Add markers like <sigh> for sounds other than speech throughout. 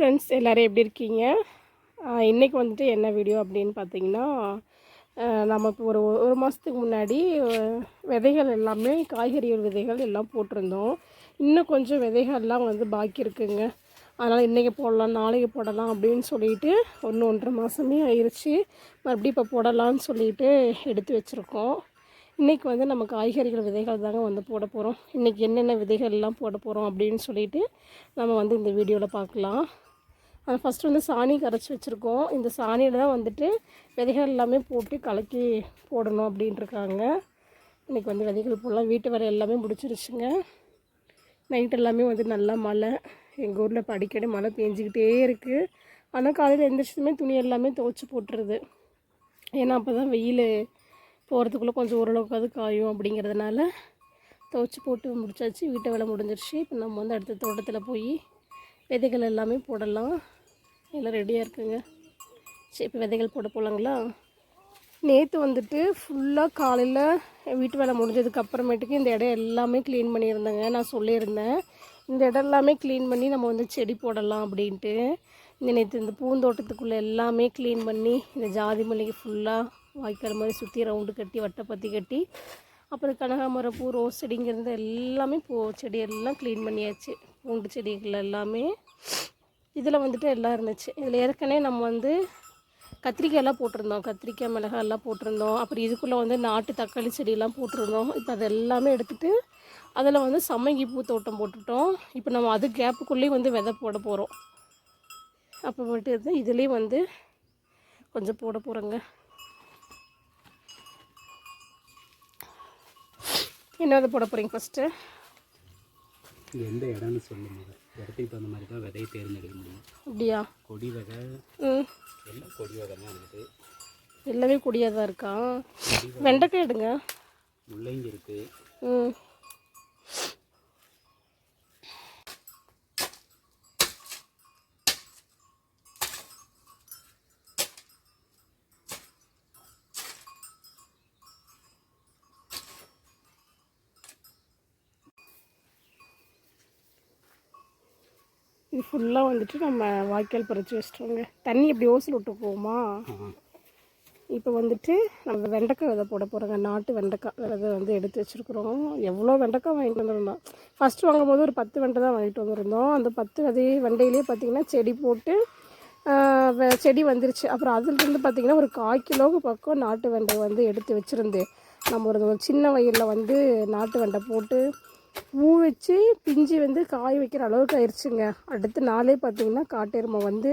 Friends எல்லோரும் எப்படி இருக்கீங்க? இன்றைக்கி வந்துட்டு என்ன வீடியோ அப்படின்னு பார்த்தீங்கன்னா நம்ம இப்போ ஒரு ஒரு மாதத்துக்கு முன்னாடி விதைகள் எல்லாமே காய்கறிகள் விதைகள் எல்லாம் போட்டிருந்தோம். இன்னும் கொஞ்சம் விதைகள்லாம் வந்து பாக்கி இருக்குங்க. அதனால் இன்றைக்கி போடலாம் நாளைக்கு போடலாம் அப்படின்னு சொல்லிட்டு ஒன்று ஒன்றரை மாதமே ஆயிடுச்சு மறுபடியும் இப்போ போடலான்னு சொல்லிட்டு எடுத்து வச்சுருக்கோம். இன்றைக்கி வந்து நம்ம காய்கறிகள் விதைகள் தாங்க வந்து போட போகிறோம் இன்றைக்கி என்னென்ன விதைகள்லாம் போட போகிறோம் அப்படின்னு சொல்லிட்டு நம்ம வந்து இந்த வீடியோவில் பார்க்கலாம் ஃபஸ்ட்டு வந்து சாணி கரைச்சி வச்சுருக்கோம். இந்த சாணியில் தான் வந்துட்டு விதைகள் எல்லாமே போட்டு கலக்கி போடணும் அப்படின்ட்டுருக்காங்க இன்றைக்கி வந்து விதைகள் போடலாம். வீட்டு வேலை எல்லாமே முடிச்சிருச்சுங்க. நைட் எல்லாமே வந்து நல்லா மழை. எங்கள் ஊரில் இப்போ அடிக்கடி மழை பெஞ்சிக்கிட்டே இருக்குது ஆனால் காலையில் எந்திரிச்சதுமே துணி எல்லாமே துவைச்சி போட்டுருது. ஏன்னா அப்போ தான் வெயில் போகிறதுக்குள்ளே கொஞ்சம் ஓரளவுக்கு அது காயும் அப்படிங்கிறதுனால துவைச்சி போட்டு முடிச்சாச்சு. வீட்டை வேலை முடிஞ்சிருச்சு. இப்போ நம்ம வந்து அடுத்த தோட்டத்தில் போய் விதைகள் எல்லாமே போடலாம். எல்லாம் ரெடியாக இருக்குங்க. சரி இப்போ விதைகள் போட போகலாங்களா நேற்று வந்துட்டு ஃபுல்லாக காலையில் வீட்டு வேலை முடிஞ்சதுக்கு அப்புறமேட்டுக்கு இந்த இடம் எல்லாமே க்ளீன் பண்ணியிருந்தேங்க. நான் சொல்லியிருந்தேன். இந்த இடம் எல்லாமே க்ளீன் பண்ணி நம்ம வந்து செடி போடலாம் அப்படின்ட்டு. இந்த நேற்று இந்த பூந்தோட்டத்துக்குள்ளே எல்லாமே க்ளீன் பண்ணி இந்த ஜாதி மல்லிகை ஃபுல்லாக வாய்க்கால் மாதிரி சுற்றி ரவுண்டு கட்டி வட்டைப்பத்தி கட்டி அப்புறம் கனகாமரம் பூ ரோஸ் செடிங்கிறது எல்லாமே பூ செடி எல்லாம் க்ளீன் பண்ணியாச்சு. பூண்டு செடிகள் எல்லாமே இதில் வந்துட்டு எல்லாம் இருந்துச்சு. இதில் ஏற்கனவே நம்ம வந்து கத்திரிக்காயெல்லாம் போட்டிருந்தோம். கத்திரிக்காய் மிளகாய் எல்லாம் போட்டிருந்தோம். அப்புறம் இதுக்குள்ளே வந்து நாட்டு தக்காளி செடியெல்லாம் போட்டிருந்தோம். இப்போ அது எல்லாமே எடுத்துகிட்டு அதில் வந்து சம்மங்கி பூ தோட்டம் போட்டுட்டோம். இப்போ நம்ம அது கேப்புக்குள்ளேயும் வந்து விதை போட போகிறோம். அப்போ மட்டும் இதுலேயும் வந்து கொஞ்சம் போட போகிறோங்க. என்ன அதை போட போகிறீங்க ஃபஸ்ட்டு எந்த இடம்னு சொல்லுங்க இடத்துக்கு தகுந்த மாதிரி தான் விதையை தேர்ந்தெடுக்க முடியும். அப்படியா? கொடி ம். எல்லாம் கொடி விதை தான் இருக்குது எல்லாமே கொடியாக தான் இருக்கா வெண்டைக்காய் எடுங்க. முள்ளங்கி இருக்குது ம் இது ஃபுல்லாக வந்துட்டு நம்ம வாய்க்கால் பறித்து வச்சிட்டோங்க. தண்ணி இப்படி ஓசில் விட்டு போகுமா? இப்போ வந்துட்டு நம்ம வெண்டைக்காய் விதை போட போகிறோங்க நாட்டு வெண்டைக்காய் விதை வந்து எடுத்து வச்சுருக்குறோம். எவ்வளோ வெண்டைக்காய் வாங்கிட்டு வந்திருந்தோம். ஃபஸ்ட்டு வாங்கும்போது ஒரு பத்து வெண்டை தான் வாங்கிட்டு வந்திருந்தோம். அந்த பத்து விதை வெண்டையிலே பார்த்திங்கன்னா செடி போட்டு வெ- செடி வந்துருச்சு. அப்புறம் அதுலேருந்து பார்த்திங்கன்னா ஒரு கால் கிலோவுக்கு பக்கம் நாட்டு வெண்டை வந்து எடுத்து வச்சுருந்து நம்ம ஒரு சின்ன வயலில் வந்து நாட்டு வெண்டை போட்டு பூ வச்சு பிஞ்சு வந்து காய வைக்கிற அளவுக்கு ஆயிடுச்சுங்க அடுத்த நாளே பார்த்திங்கன்னா காட்டெருமை வந்து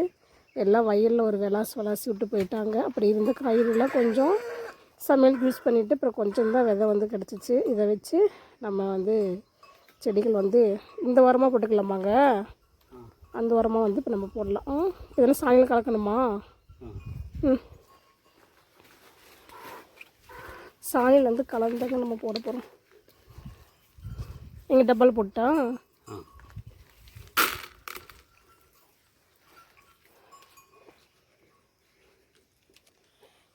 எல்லாம் வயலில் ஒரு விளாசு விளாசி விட்டு போயிட்டாங்க. அப்படி இருந்த காய்கறிலாம் கொஞ்சம் சமையலுக்கு யூஸ் பண்ணிவிட்டு அப்புறம் கொஞ்சம் தான் விதை வந்து கிடச்சிச்சு. இதை வச்சு நம்ம வந்து செடிகள் வந்து இந்த உரமாக போட்டுக்கலாமாங்க? அந்த உரமாக வந்து இப்போ நம்ம போடலாம். இதெல்லாம் சாயங்காலம் கலக்கணுமா? ம். சாணியில் வந்து கலந்தாங்க நம்ம போட போகிறோம் எங்கள் டப்பால் போட்டா? ஆ.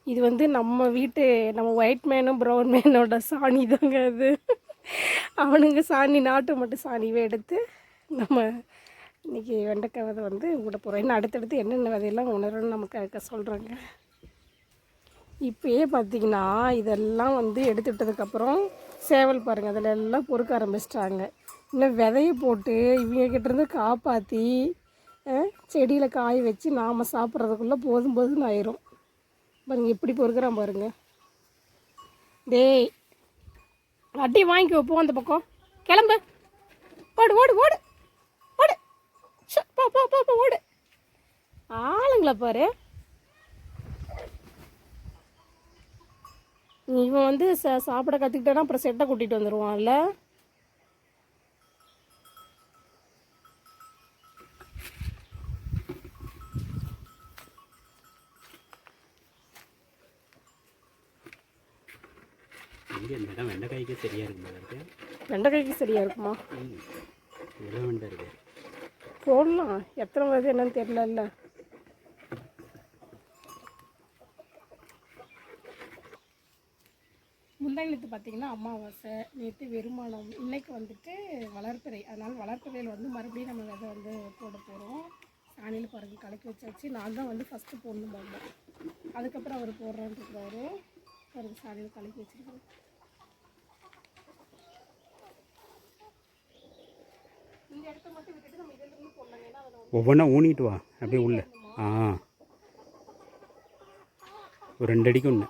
இது வந்து நம்ம வீட்டு நம்ம ஒயிட் மேனும் ப்ரௌன் மேனோட சாணி தாங்க அது. அவனுங்க சாணி நாட்டு மட்டும் சாணிவே எடுத்து நம்ம இன்னைக்கு வெண்டைக்காய் விதை வந்து விட போகிறோம் இன்னும் அடுத்தடுத்து என்னென்ன விதையெல்லாம் உணரணும்னு நமக்கு சொல்கிறாங்க இப்போயே பார்த்தீங்கன்னா இதெல்லாம் வந்து எடுத்துட்டதுக்கப்புறம் சேவல் பாருங்கள் அதில் எல்லாம் பொறுக்க ஆரம்பிச்சிட்டாங்க. இன்னும் விதையை போட்டு இவங்கக்கிட்டேருந்து காப்பாற்றி செடியில் காய வச்சு நாம் சாப்பிட்றதுக்குள்ளே போதும் போதும்னு ஆயிரும். பாருங்கள் எப்படி பொறுக்கிறான் பாருங்க. டேய் அட்டி வாங்கிக்கோ போ அந்த பக்கம். கிளம்பு. ஓடு ஓடு ஓடு. ஓடு. போ போ போ ஓடு. ஆளுங்களை பாரு. இவன் வந்து ச சாப்பிட கற்றுக்கிட்டானா அப்புறம் செட்டை கூட்டிகிட்டு வந்துடுவான்ல வெண்டைக்காய்க்கு சரியாக இருக்குமா இருக்கு? வெண்டைக்காய்க்கு சரியாக இருக்குமா? போடலாம். எத்தனை வருது என்னன்னு தெரியலல்ல நேற்று பார்த்தீங்கன்னா அமாவாசை நேற்று வெறுமானம் இன்னைக்கு வந்துட்டு வளர்ப்பிறை. அதனால் வளர்ப்பிறையில் வந்து மறுபடியும் நம்ம விதை வந்து போட போகிறோம் காலையில் பாருங்கள் கலக்கி வச்சாச்சு. நான் தான் வந்து ஃபஸ்ட்டு போடணும் பாப்பா அதுக்கப்புறம் அவர் போடுறான்னு இருக்கிறாரு பாருங்க சாலையில் கலக்கி வந்து ஒவ்வொன்றா ஊனிட்டு வா. அப்படியே உள்ள. ஆ. ஒரு ரெண்டு அடிக்கு ஒன்று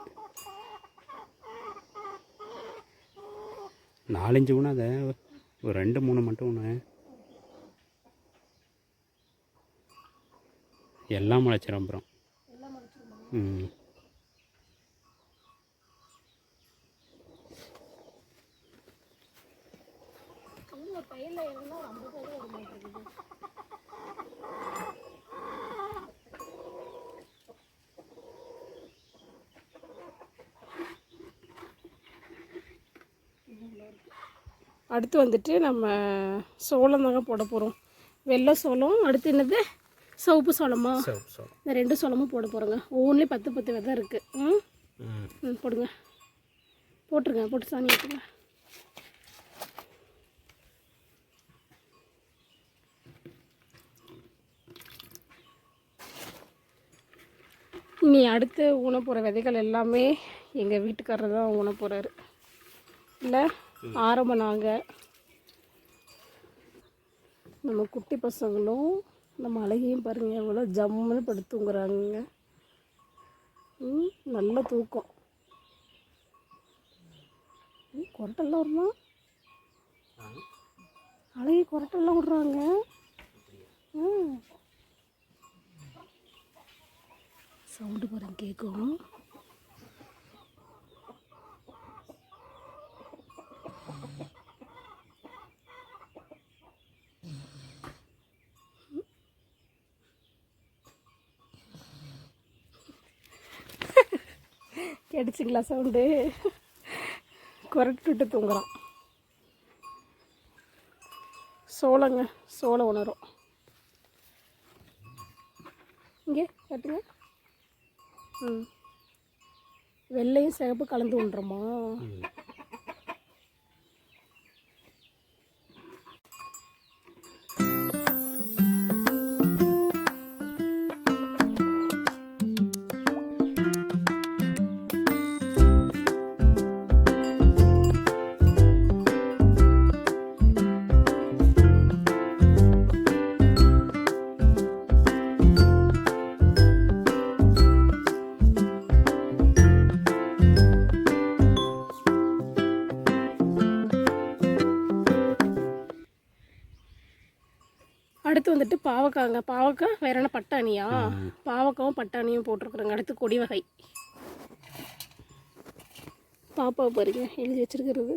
நாலஞ்சு ஊனா அதை ஒரு ரெண்டு மூணு மட்டும் ஒன்று எல்லாம் முளைச்சிரும் அப்புறம். ம் இன்னும் ஒரு தையலில் இருந்தால் ஒரு ஐம்பது ரூபா வர மாட்டேங்குது அடுத்து வந்துட்டு நம்ம சோளம் தாங்க போட போகிறோம் வெள்ளை சோளம் அடுத்து என்னது? சிவப்பு சோளமா? இந்த ரெண்டு சோளமும் போட போகிறோங்க ஒவ்வொன்றுலேயும் பத்து பத்து விதை இருக்குது ம்? ம். போடுங்க. போட்டுருங்க போட்டு சாணி ஊற்றுங்க இனி அடுத்து ஊன போகிற விதைகள் எல்லாமே எங்கள் வீட்டுக்காரர் தான் ஊன போகிறாரு இல்லை? ஆரம்பம் நாங்கள் நம்ம குட்டி பசங்களும் நம்ம அழகையும் பாருங்கள் எவ்வளோ ஜம்முன்னு படுத்துங்கிறாங்க ம் நல்ல தூக்கம். குரட்டெல்லாம் கொரட்டெல்லாம் வருமா? அழகி கொரட்டெல்லாம் விடுறாங்க. ம். சவுண்டு பாருங்க கேட்கும். கேட்டுச்சிங்களா சவுண்டு. குரட்டுட்டு தூங்குறான். சோளங்க சோளம் உணரும். இங்கே கட்டுங்க. ம். வெள்ளையும் சிகப்பு கலந்து உண்டுறோமா அடுத்து வந்துட்டு பாவக்காங்க. பாவக்காய் வேற என்ன பட்டாணியா? பாவக்காவும் பட்டாணியும் போட்டிருக்குறோங்க. அடுத்து கொடி வகை. பாப்பா பாருங்க. எழுதி வச்சிருக்கிறது.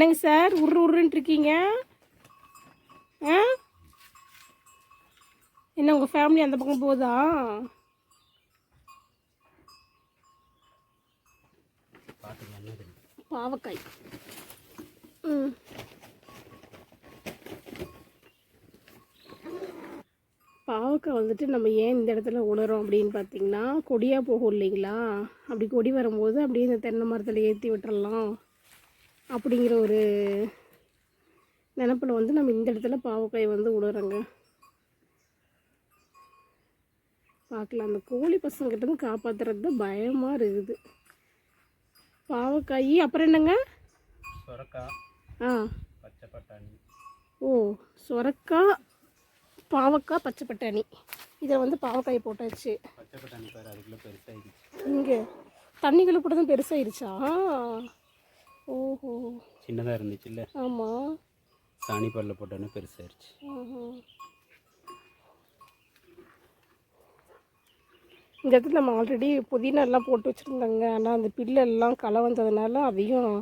என்னங்க சார் உரு உருன்ட்டு இருக்கீங்க? ஆ? என்ன உங்கள் ஃபேமிலி அந்த பக்கம் போதா? பாவக்காய். ம். பாவக்காய் வந்துட்டு நம்ம ஏன் இந்த இடத்துல உணரும் அப்படின்னு பார்த்தீங்கன்னா கொடியாக போகும் இல்லைங்களா? அப்படி கொடி வரும்போது அப்படியே இந்த தென்னை மரத்தில் ஏற்றி விட்டுறலாம். அப்படிங்கிற ஒரு நினப்பில் வந்து நம்ம இந்த இடத்துல பாவக்காய் வந்து உணரோங்க பார்க்கலாம் அந்த கோழி பசங்கிட்ட இருந்து காப்பாற்றுறது தான் பயமாக இருக்குது. பாவக்காய் அப்புறம் என்னங்க? ஆ. ஓ சுரக்காய் பாவக்காய் பச்சை பட்டாணி. இதில் வந்து பாவக்காய் போட்டாச்சு. இங்கே தண்ணிக்குள்ளே கூட தான் பெருசாயிருச்சா ஓஹோ. சின்னதாக இருந்துச்சுல்ல? ஆமாம் சாணி பல்ல போட்டோன்னே பெருசாயிருச்சு. இந்த இடத்துல நம்ம ஆல்ரெடி புதினா எல்லாம் போட்டு வச்சுருந்தாங்க. ஆனால் அந்த பில்லெல்லாம் களை வந்ததுனால அதையும்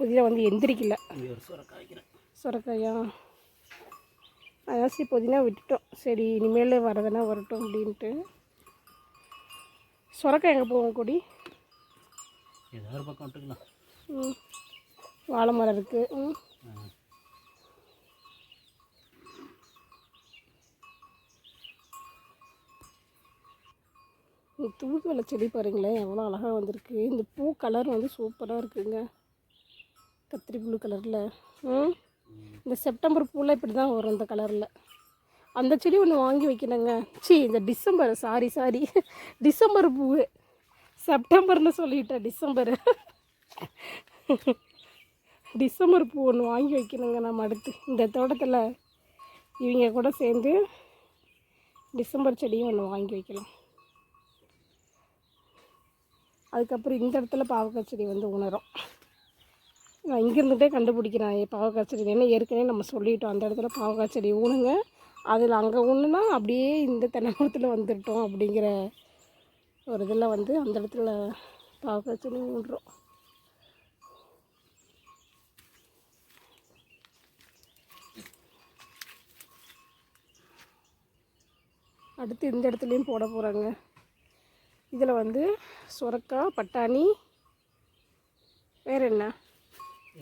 புதினா வந்து எந்திரிக்கல. சுரக்காய்? அதான் சரி புதினா விட்டுட்டோம். சரி இனிமேல் வரதுனா வரட்டும் அப்படின்ட்டு. சுரக்காய் எங்கே போவோம் கொடி? ஏதாவது பக்கம் விட்டுக்கலாம். ம். வாழை மரம் இருக்குது ம். ஆ. இந்த செடி பாருங்களேன் எவ்வளோ அழகாக வந்திருக்கு. இந்த பூ கலர் வந்து சூப்பராக இருக்குங்க. கத்திரி ப்ளூ கலரில் ம். இந்த செப்டம்பர் பூவில் இப்படி தான் வரும் இந்த கலரில் அந்த செடி ஒன்று வாங்கி வைக்கணுங்க. சி இந்த டிசம்பர் சாரி சாரி <laughs> டிசம்பர் பூ. செப்டம்பர்னு சொல்லிட்டேன் டிசம்பர். டிசம்பர் பூ ஒன்று வாங்கி வைக்கணுங்க நம்ம அடுத்து. இந்த தோட்டத்தில் இவங்க கூட சேர்ந்து டிசம்பர் செடியும் ஒன்று வாங்கி வைக்கலாம். அதுக்கப்புறம் இந்த இடத்துல பாவக்காய் செடி வந்து உணரும். நான் இங்கே இருந்துகிட்டே கண்டுபிடிக்கிறேன் பாவக்காய் செடி ஏன்னா ஏற்கனவே நம்ம சொல்லிட்டோம் அந்த இடத்துல பாவக்காய் செடி ஊனுங்க. அதில் அங்கே ஒன்றுனா அப்படியே இந்த தென்னமரத்தில் வந்துட்டோம் அப்படிங்கிற ஒரு இதில் வந்து அந்த இடத்துல பாவக்காய் செடி ஊன்றோம். அடுத்து இந்த இடத்துலையும் போட போகிறாங்க இதில் வந்து சுரக்காய் பட்டாணி வேறு என்ன?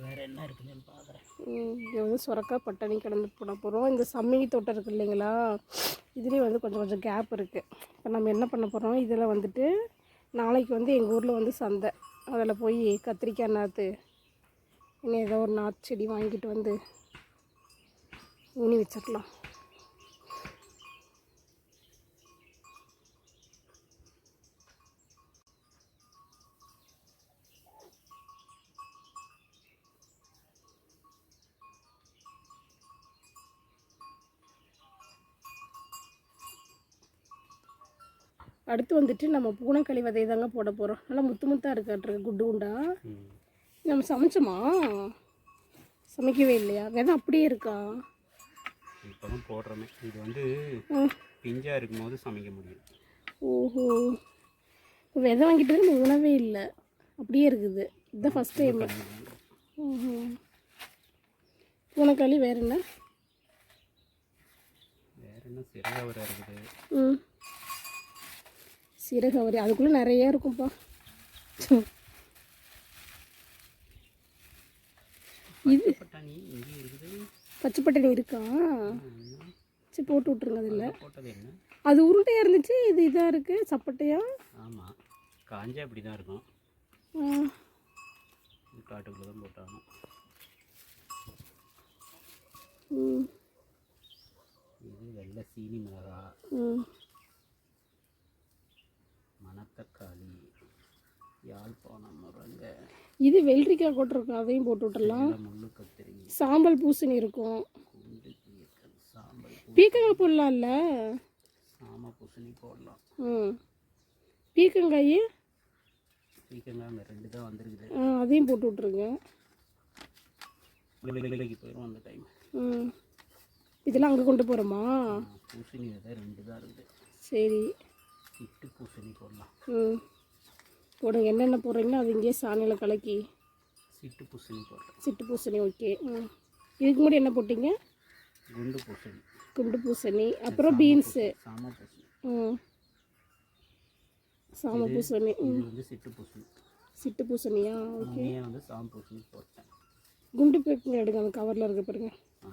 வேறு என்ன இருக்குதுன்னு பார்க்குறேன் இது வந்து சுரக்காய் பட்டாணி கிடந்து போட போகிறோம் இந்த சம்மங்கி தோட்டம் இருக்குது இல்லைங்களா? இதுலேயும் வந்து கொஞ்சம் கொஞ்சம் கேப் இருக்குது இப்போ நம்ம என்ன பண்ண போகிறோம் இதில் வந்துட்டு நாளைக்கு வந்து எங்கள் ஊரில் வந்து சந்தை. அதில் போய் கத்திரிக்காய் நாற்று இன்னும் ஏதோ ஒரு நாற்று செடி வாங்கிட்டு வந்து ஊனி வச்சிடலாம் அடுத்து வந்துட்டு நம்ம பூனைக்களி விதை தாங்க போட போகிறோம் நல்லா முத்து முத்தாக இருக்காட்டுருக்கு குண்டு குண்டா. நம்ம சமைச்சோமா? சமைக்கவே இல்லையா? விதை அப்படியே இருக்கா? இப்போ தான் போடுறோமே. இது வந்து பிஞ்சாக இருக்கும்போது சமைக்க முடியும். ஓஹோ. விதை வாங்கிட்டு நம்ம உணவே இல்லை. அப்படியே இருக்குது. இதுதான் ஃபஸ்ட் டைம் ஓஹோ. பூனைக்களி வேறு என்ன? வேறு என்ன? சிறகவரை இருக்குது. ம். சீரகவரி அதுக்குள்ளே நிறைய இருக்கும்ப்பா இது பச்சை பட்டாணி இருக்கா. சரி போட்டு விட்ருங்க அதில். அது உருண்டையாக இருந்துச்சு இது இதாக இருக்குது சப்பட்டையா? ஆமாம் காஞ்சா இப்படி தான் இருக்கும் காட்டுக்குள்ளே தான் போட்டாங்க ம். இது வெள்ளை சீனி மிளகா. ம் மணத்தக்காளி யாழ்ப்பாணம் முருங்கை. இது வெள்ளரிக்காய் போட்டிருக்கோம் அதையும் போட்டு விட்டுறலாம் வெள்ளை முள்ளு கத்திரி. சாம்பல் பூசணி இருக்கும். குண்டு பீக்கல் சாம்பல் பூ பீக்கங்காய் போடலாம்ல? சாம பூசணி போடலாம். ம். பீக்கங்காய் பீக்கங்காய் அங்கே ரெண்டு தான் வந்திருக்குது. ஆ, அதையும் போட்டு விட்ருங்க விலைக்கு போயிடும் அந்த டைம் ம். இதெல்லாம் அங்கே கொண்டு போகிறோமா பூசணி விதை ரெண்டு தான் இருக்குது. சரி. சிட்டு பூசணி போடலாம். ம். போடுங்க. என்னென்ன போடுறீங்களோ அது இங்கேயே சாணியில் கலக்கி சிட்டு பூசணி போடுறேன். சிட்டு பூசணி ஓகே. ம். இதுக்கு முன்னாடி என்ன போட்டீங்க? குண்டு பூசணி. குண்டு பூசணி. அப்புறம் பீன்ஸு. சாம பூசணி. ம். சாம பூசணி. ம். வந்து சிட்டு பூசணி. சிட்டு பூசணியா? ஓகே. வந்து சாம பூசணி போட்டேன். குண்டு பேக்கிங் எடுங்க. அந்த கவரில் இருக்க பாருங்க. ஆ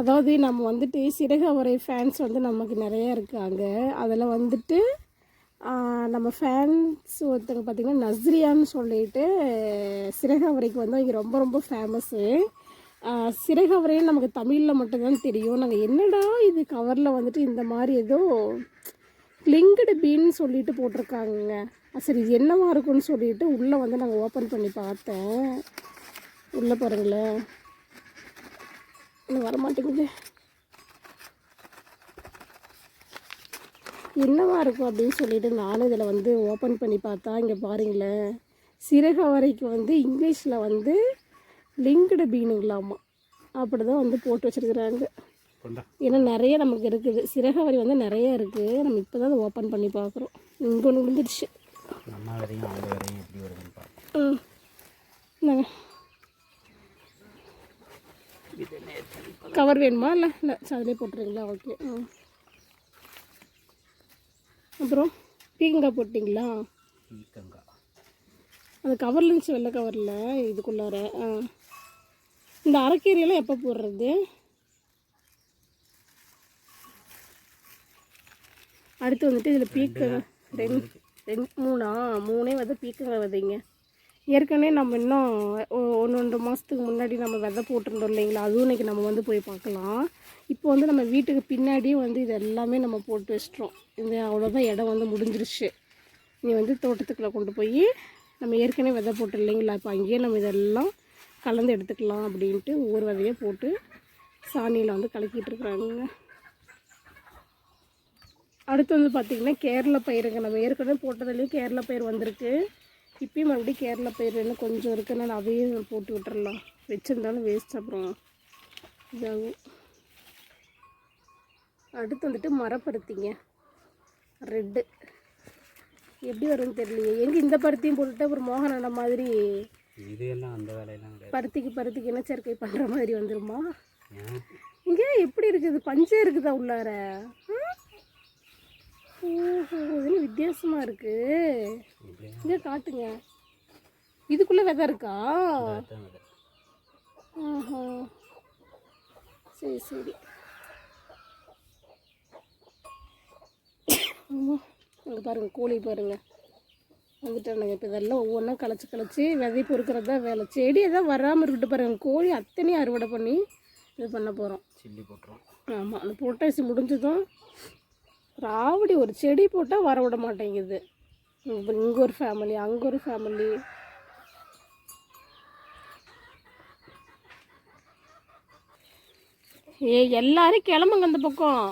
அதாவது நம்ம வந்துட்டு சிறகவரை ஃபேன்ஸ் வந்து நமக்கு நிறைய இருக்காங்க. அதில் வந்துட்டு நம்ம ஃபேன்ஸ் ஒருத்தங்க பார்த்திங்கன்னா நஸ்ரியான்னு சொல்லிட்டு சிறகவரைக்கு வந்து அவங்க ரொம்ப ரொம்ப ஃபேமஸ்ஸு சிறகவரையும் நமக்கு தமிழில் மட்டும்தான் தெரியும். நாங்கள் என்னடா இது கவரில் வந்துட்டு இந்த மாதிரி ஏதோ கிளிங்கடு பீன்னு சொல்லிட்டு போட்டிருக்காங்க சரி இது என்னவா இருக்கும்னு சொல்லிட்டு உள்ளே வந்து நாங்கள் ஓப்பன் பண்ணி பார்த்தேன். உள்ளே பாருங்களேன். இன்னும் வரமாட்டேங்குது. என்னவா இருக்கும் அப்படின்னு சொல்லிட்டு நானும் இதில் வந்து ஓப்பன் பண்ணி பார்த்தா இங்கே பாருங்களேன் சிறகவரைக்கு வந்து இங்கிலீஷில் வந்து லிங்க்டு பீனுங்களாமா அப்படி தான் வந்து போட்டு வச்சுருக்குறாங்க. ஏன்னா நிறைய நமக்கு இருக்குது. சிறகவரி வந்து நிறைய இருக்குது நம்ம இப்போ தான் ஓப்பன் பண்ணி பார்க்குறோம். இங்கே ஒன்று விழுந்துருச்சு நம்ம வரையும் அவங்க வரையும் எப்படி வருதுன்னு பார்ப்போம் ம் இந்தாங்க இது நேர்த்தி கவர் வேணுமா? இல்லை இல்லை. அதிலே போட்டுறீங்களா? ஓகே ம் அப்புறம் பீக்கங்காய் போட்டிங்களா? பீக்கங்காய் அந்த கவரில் இருந்துச்சு வெள்ளை கவரில் இதுக்குள்ளார ஆ. இந்த அரைக்கீரையெல்லாம் எப்போ போடுறது? அடுத்து வந்துட்டு இதில் பீக்கங்காய் ரெண்டு ரெண்டு மூணா? மூணே வந்து பீக்கங்காய் விதைங்க ஏற்கனவே நம்ம இன்னும் ஒன்று ரெண்டு மாதத்துக்கு முன்னாடி நம்ம விதை போட்டிருந்தோம் இல்லைங்களா? அதுவும் இன்றைக்கி நம்ம வந்து போய் பார்க்கலாம். இப்போ வந்து நம்ம வீட்டுக்கு பின்னாடியே வந்து இது எல்லாமே நம்ம போட்டு வச்சிட்டோம். இந்த அவ்வளோதான் இடம் வந்து முடிஞ்சிருச்சு. நீ வந்து தோட்டத்துக்குள்ளே கொண்டு போய் நம்ம ஏற்கனவே விதை போட்டு இல்லைங்களா? இப்போ அங்கேயே நம்ம இதெல்லாம் கலந்து எடுத்துக்கலாம் அப்படின்ட்டு ஒவ்வொரு விதையை போட்டு சாணியில் வந்து கலக்கிட்டு இருக்கிறாங்க. அடுத்து வந்து பார்த்திங்கன்னா கேரள பயிருங்க நம்ம ஏற்கனவே போட்டதுலேயும் கேரள பயிர் வந்திருக்கு. இப்பயும் மறுபடியும் கேரள பயிர் இன்னும் கொஞ்சம் இருக்குன்னு அதையும் போட்டு விட்டுறலாம். வச்சுருந்தாலும் வேஸ்ட் அப்புறம் இதாகும். அடுத்து வந்துட்டு மரப்பருத்திங்க. ரெட்டு எப்படி வரும்னு தெரியலையே. எங்கே இந்த பருத்தியும் போட்டுட்டு அப்புறம் மோகன் அண்ணா மாதிரி இது எல்லாம் அந்த வேலையெல்லாம் பருத்திக்கு பருத்திக்கு இனச்சேர்க்கை பண்ணுற மாதிரி வந்துருமா? இங்கே எப்படி இருக்குது? பஞ்சே இருக்குதா உள்ளார? இது வித்தியாசமாக இருக்கு. இப்படியா இங்கே காட்டுங்க. இதுக்குள்ளே விதை இருக்கா. ஆஹா. சரி சரி. இங்கே பாருங்கள் கோழி பாருங்க. வந்துட்டானுங்க இப்போ இதெல்லாம் ஒவ்வொன்றா களைச்சி களைச்சி விதை பொறுக்கிறது தான் வேலை. செடி எதாவது வராமல் இருக்கட்டும் பாருங்க கோழி அத்தனையும் அறுவடை பண்ணி இது பண்ண போகிறோம் சில்லி போட்டுரும் ஆமாம் அந்த புரட்டாசி முடிஞ்சதும் ராவடி ஒரு செடி போட்டால் வர விட மாட்டேங்குது. இங்கே ஒரு ஃபேமிலி அங்கே ஒரு ஃபேமிலி ஏ எல்லாரும் கிளம்புங்க அந்த பக்கம்.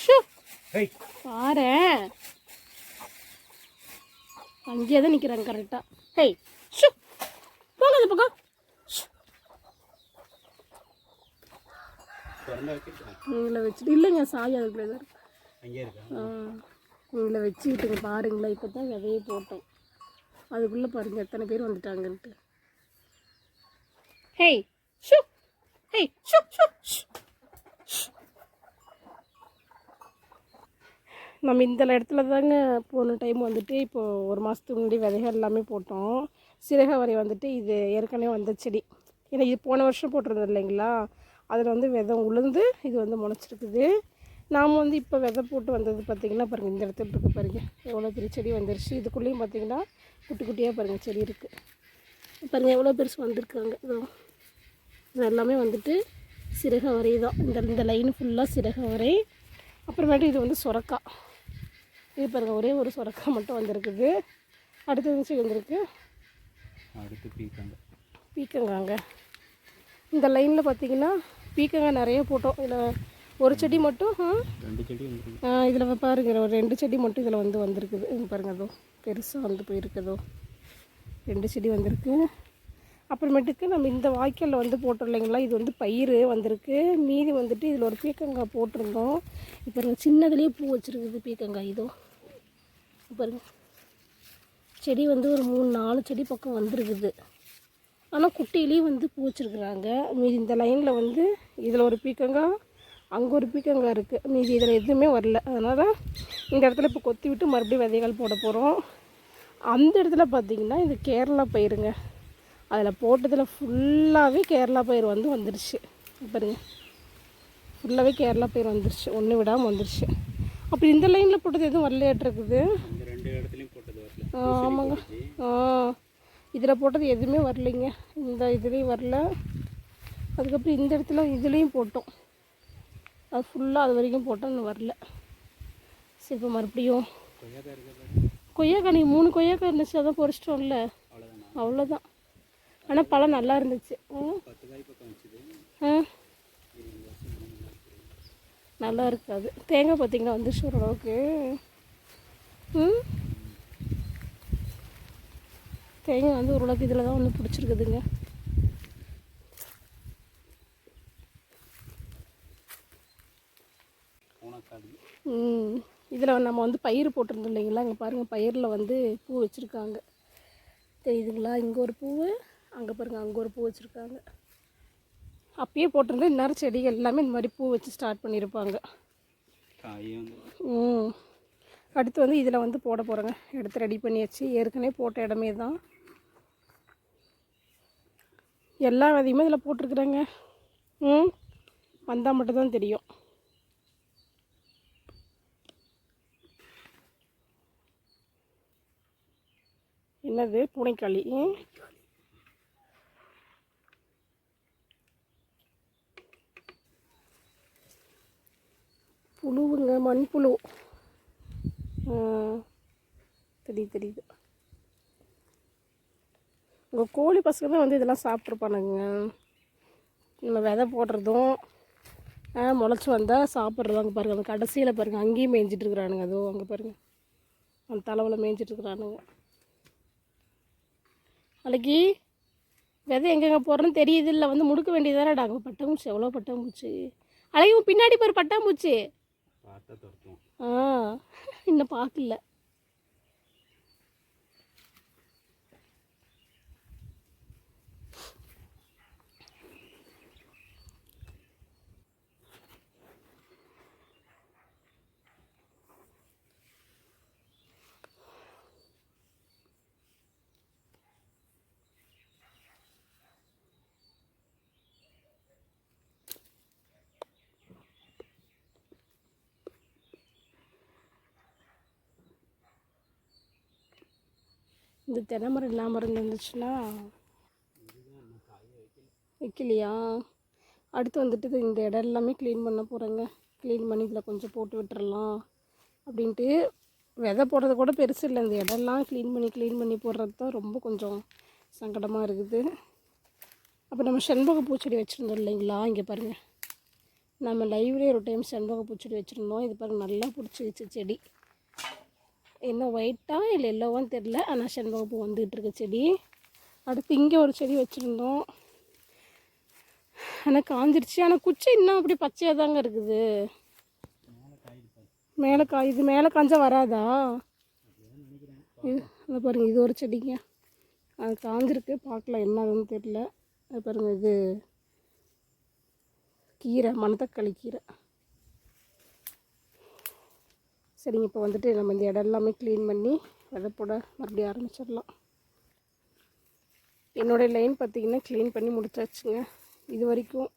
ஷூ பாரு. அங்கேயே தான் நிற்கிறாங்க கரெக்டாக ஹேய் ஷூ போங்க அந்த பக்கம். வச்சுட்டு இல்லைங்க சாவி அதுக்குள்ளே தான் இருக்கா. உங்களை வச்சுக்கிட்டுங்க பாருங்களேன். இப்போ தான் விதையை போட்டோம். அதுக்குள்ளே பாருங்கள் எத்தனை பேர் வந்துட்டாங்கன்ட்டு. Hey shoo hey shoo shoo நம்ம இந்த இடத்துல தாங்க போன டைம் வந்துட்டு இப்போது ஒரு மாதத்துக்கு முன்னாடி விதைகள் எல்லாமே போட்டோம். சிறகவரை வந்துட்டு இது ஏற்கனவே வந்த செடி. ஏன்னா இது போன வருஷம் போட்டிருந்தது இல்லைங்களா? அதில் வந்து விதம் உளுந்து இது வந்து முளைச்சிருக்குது. நாம் வந்து இப்போ விதை போட்டு வந்தது பார்த்திங்கன்னா பாருங்கள் இந்த இடத்துல இருக்கு பாருங்கள் எவ்வளோ பெரிய செடி வந்துருச்சு. இதுக்குள்ளேயும் பார்த்திங்கன்னா குட்டி குட்டியாக பாருங்கள் செடி இருக்குது பாருங்கள் எவ்வளோ பெருசு வந்திருக்காங்க. இதோ எல்லாமே வந்துட்டு சிறகவரை தான். இந்த இந்த லைன் ஃபுல்லாக சிறகவரை அப்புறமேட்டு இது வந்து சுரக்கா. இது பாருங்கள் ஒரே ஒரு சுரக்கா மட்டும் வந்திருக்குது. அடுத்தது செடி வந்திருக்கு? அடுத்து பீக்கங்காய் பீக்கங்காங்க இந்த லைனில் பார்த்தீங்கன்னா பீக்கங்காய் நிறைய போட்டோம். இதில் ஒரு செடி மட்டும் ரெண்டு செடி இதில் பாருங்க ஒரு ரெண்டு செடி மட்டும் இதில் வந்து வந்திருக்குது. பாருங்க அதோ பெருசாக வந்து போயிருக்குதோ ரெண்டு செடி வந்திருக்கு. அப்புறமேட்டுக்கு நம்ம இந்த வாய்க்காலில் வந்து போட்டோம் இல்லைங்களா? இது வந்து பயிர் வந்திருக்கு. மீதி வந்துட்டு இதில் ஒரு பீக்கங்காய் போட்டிருந்தோம். இப்போ சின்னதுலேயே பூ வச்சுருக்குது பீக்கங்காய் இதோ. பாருங்க. செடி வந்து ஒரு மூணு நாலு செடி பக்கம் வந்திருக்குது. ஆனால் குட்டியிலையும் வந்து பூ வச்சுருக்குறாங்க. மீதி இந்த லைனில் வந்து இதில் ஒரு பீக்கங்காய் அங்கே ஒரு பீக்கங்காய் இருக்குது மீதி இதில் எதுவுமே வரல. அதனால் இந்த இடத்துல இப்போ கொத்தி விட்டு மறுபடியும் விதைகள் போட போகிறோம் அந்த இடத்துல பார்த்திங்கன்னா இது கேரளா பயிருங்க. அதில் போட்டதில் ஃபுல்லாகவே கேரளா பயிர் வந்து வந்துருச்சு. பாருங்க. ஃபுல்லாகவே கேரளா பயிர் வந்துருச்சு. ஒன்று விடாமல் வந்துருச்சு. அப்படி இந்த லைனில் போட்டது எதுவும் வரலையாட்டிருக்குது ஆமாங்க. ஆ இதில் போட்டது எதுவுமே வரலைங்க. இந்த இதுலேயும் வரல. அதுக்கப்புறம் இந்த இடத்துல இதுலேயும் போட்டோம். அது ஃபுல்லாக அது வரைக்கும் போட்டால் இன்னும் வரல. சரி இப்போ மறுபடியும் கொய்யாக்காய் நீங்கள் மூணு கொய்யாக்காய் இருந்துச்சு அதான் பொறிச்சிட்டோம்ல அவ்வளோதான் ஆனால் பழம் நல்லா இருந்துச்சு. ம். ஆ. நல்லா இருக்காது தேங்காய் பார்த்தீங்கன்னா வந்துருச்சு ஓரளவுக்கு. ம். தேங்காய் வந்து ஓரளவுக்கு இதில் தான் வந்து பிடிச்சிருக்குதுங்க பூனைக்காடு ம் இதில் நம்ம வந்து பயிர் போட்டிருந்தோம் இல்லைங்களா? இங்கே பாருங்கள் பயிரில் வந்து பூ வச்சுருக்காங்க. தெரியுதுங்களா இங்கே ஒரு பூ அங்கே பாருங்கள் அங்கே ஒரு பூ வச்சுருக்காங்க. அப்பயே போட்டிருந்தா இந்நேரம் செடிகள் எல்லாமே இந்த மாதிரி பூ வச்சு ஸ்டார்ட் பண்ணியிருப்பாங்க ம். அடுத்து வந்து இதில் வந்து போட போகிறேங்க எடுத்து ரெடி பண்ணியாச்சு. ஏற்கனவே போட்ட இடமே தான். எல்லா விதையுமே இதில் போட்டிருக்குறேங்க. ம். வந்தால் மட்டும்தான் தெரியும். என்னது பூனைக்காளி. புழுவுங்க மண்புழு. தெரியுது தெரியுது. உங்கள் கோழி பசங்க தான் வந்து இதெல்லாம் சாப்பிட்ருப்பானுங்க. நம்ம விதை போடுறதும் முளைச்சி வந்தால் சாப்பிட்றதும் அங்கே பாருங்கள் அந்த கடைசியில் பாருங்கள் அங்கேயும் மேய்ஞ்சிட்டு இருக்கிறானுங்க. அதோ அங்கே பாருங்கள் அந்த தலைவில் மேய்ஞ்சிட்டு இருக்கிறானுங்க. நாளைக்கு விதை எங்கெங்கே போடுறேன்னு தெரியுது இல்லை வந்து முடுக்க வேண்டியதானடா அங்கே பட்டாம்பூச்சி எவ்வளோ பட்டாம்பூச்சி அழகி உன் பின்னாடி பாரு பட்டாம்பூச்சி. ஆ இன்னும் பார்க்கல. இந்த தென்னை மரம் இல்லாமல் இருந்துச்சுன்னா வைக்கலையா? அடுத்து வந்துட்டு இது இந்த இடம் எல்லாமே க்ளீன் பண்ண போகிறேங்க க்ளீன் பண்ணி இதில் கொஞ்சம் போட்டு விட்டுறலாம் அப்படின்ட்டு விதை போடுறது கூட பெருசு இல்லை. இந்த இடம்லாம் க்ளீன் பண்ணி க்ளீன் பண்ணி போடுறது தான் ரொம்ப கொஞ்சம் சங்கடமாக இருக்குது. அப்போ நம்ம செண்பக பூச்செடி வச்சுருந்தோம் இல்லைங்களா? இங்கே பாருங்கள் நம்ம லைவ்லேயே ஒரு டைம் செண்பக பூச்செடி வச்சுருந்தோம். இது பாருங்கள் நல்லா பிடிச்சிருச்சு செடி. என்ன ஒயிட்டா இல்லை எல்லோவான்னு தெரில ஆனால் செண்பகப்பூ வந்துகிட்டு இருக்க செடி. அடுத்து இங்கே ஒரு செடி வச்சுருந்தோம். ஆனால் காஞ்சிருச்சு. ஆனால் குச்சி இன்னும் அப்படி பச்சையாக தாங்க இருக்குது. மேலே காய் இது மேலே காஞ்சால் வராதா? இது அதை பாருங்கள் இது ஒரு செடிங்க. அது காஞ்சிருக்கு. பார்க்கலாம் என்ன ஆகுதுன்னு தெரில அது பாருங்கள் இது கீரை மணத்தக்காளி கீரை. சரிங்க இப்போ வந்துட்டு நம்ம இந்த இடம் எல்லாமே க்ளீன் பண்ணி விதை போட மறுபடியும் ஆரம்பிச்சிடலாம். என்னோடய லைன் பார்த்திங்கன்னா க்ளீன் பண்ணி முடிச்சாச்சுங்க. இது வரைக்கும்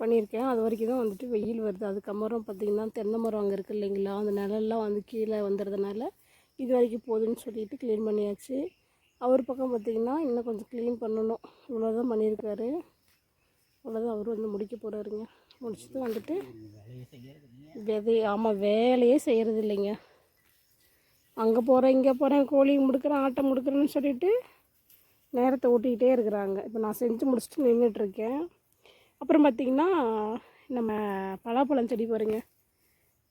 பண்ணியிருக்கேன். அது வரைக்கும் தான் வந்துட்டு வெயில் வருது. அதுக்கப்புறம் பார்த்திங்கன்னா தென்னை மரம் அங்கே இருக்குது இல்லைங்களா? அந்த நிழல்லாம் வந்து கீழே வந்துடுறதுனால இது வரைக்கும் போதுன்னு சொல்லிட்டு க்ளீன் பண்ணியாச்சு. அவர் பக்கம் பார்த்திங்கன்னா இன்னும் கொஞ்சம் க்ளீன் பண்ணணும். இவ்வளோதான் பண்ணியிருக்காரு. அவ்வளோதான் அவர் வந்து முடிக்க போகிறாருங்க முடிச்சுட்டு வந்துட்டு விதை ஆமாம் வேலையே செய்கிறது இல்லைங்க அங்கே போகிறேன் இங்கே போகிறேன் கோழி முடுக்கிறேன் ஆட்டை முடுக்கிறேன்னு சொல்லிட்டு நேரத்தை ஓட்டிக்கிட்டே இருக்கிறாங்க. இப்போ நான் செஞ்சு முடிச்சுட்டு நின்றுட்டுருக்கேன் அப்புறம் பார்த்திங்கன்னா நம்ம பலாப்பழம் செடி பாருங்க.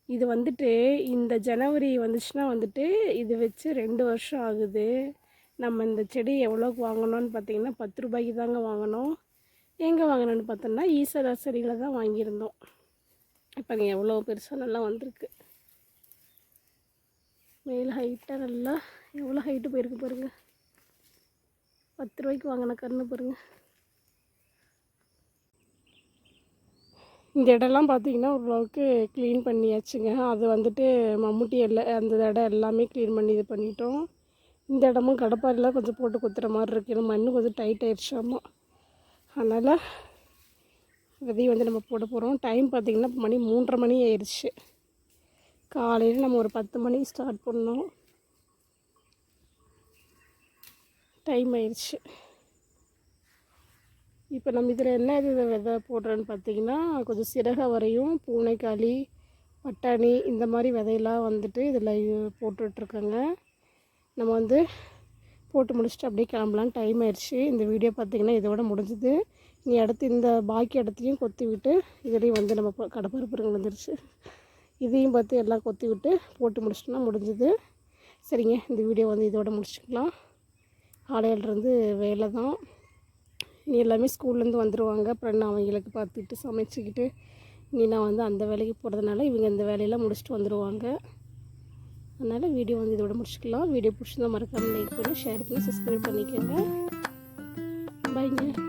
இது வந்துட்டு இந்த ஜனவரி வந்துச்சுன்னா வந்துட்டு இது வச்சு ரெண்டு வருஷம் ஆகுது. நம்ம இந்த செடி எவ்வளோக்கு வாங்கினோன்னு பார்த்தீங்கன்னா பத்து ரூபாய்க்கு தாங்க வாங்கினோம் எங்கே வாங்கினோன்னு பார்த்தோம்னா ஈசர் நர்சரியில் தான் வாங்கியிருந்தோம். இப்போ நீங்கள் எவ்வளோ பெருசாக நல்லா வந்திருக்கு. மேல் ஹைட்டாக நல்லா எவ்வளோ ஹைட்டு போயிருக்கு பாருங்கள் பத்து ரூபாய்க்கு வாங்கின கன்று பாருங்கள் இந்த இடம்லாம் பார்த்தீங்கன்னா ஓரளவுக்கு க்ளீன் பண்ணியாச்சுங்க. அது வந்துட்டு மம்முட்டி எல்லாம் அந்த இடம் எல்லாமே க்ளீன் பண்ணி இது பண்ணிட்டோம். இந்த இடமும் கடப்பாரிலாம் கொஞ்சம் போட்டு குத்துற மாதிரி இருக்கு. மண்ணு மண் கொஞ்சம் டைட் ஆயிடுச்சாமா அதனால் விதையை வந்து நம்ம போட போகிறோம் டைம் பார்த்திங்கன்னா மணி மூன்றரை மணி ஆயிடுச்சு. காலையில் நம்ம ஒரு பத்து மணி ஸ்டார்ட் பண்ணோம். டைம் ஆயிடுச்சு. இப்போ நம்ம இதில் என்ன இது விதை போடுறோன்னு பார்த்தீங்கன்னா கொஞ்சம் சிறக வரையும் பூனைக்காளி பட்டாணி இந்த மாதிரி விதையெல்லாம் வந்துட்டு இதில் போட்டுட்ருக்கோங்க நம்ம வந்து போட்டு முடிச்சுட்டு அப்படியே கிளம்பலாம் டைம் ஆயிடுச்சு. இந்த வீடியோ பார்த்தீங்கன்னா இதோட முடிஞ்சுது. இனி அடுத்து இந்த பாக்கி இடத்தையும் கொத்தி விட்டு இதுலேயும் வந்து நம்ம ப- வந்துருச்சு. இதையும் பார்த்து எல்லாம் கொத்தி விட்டு போட்டு முடிச்சிட்டோம்னா முடிஞ்சுது. சரிங்க இந்த வீடியோ வந்து இதோட முடிச்சுக்கலாம். காலையிலேருந்து வேலை தான். இனி எல்லாமே ஸ்கூல்லேருந்து வந்துடுவாங்க அப்புறம் நான் அவங்களுக்கு பார்த்துக்கிட்டு சமைச்சிக்கிட்டு இனி நான் வந்து அந்த வேலைக்கு போகிறதுனால இவங்க இந்த வேலையெல்லாம் முடிச்சுட்டு வந்துடுவாங்க அதனால் வீடியோ வந்து இதோட முடிச்சுக்கலாம். வீடியோ பிடிச்சிருந்தா மறக்காமல் லைக் பண்ணி ஷேர் பண்ணி சப்ஸ்கிரைப் பண்ணிக்கோங்க. பாய்ங்க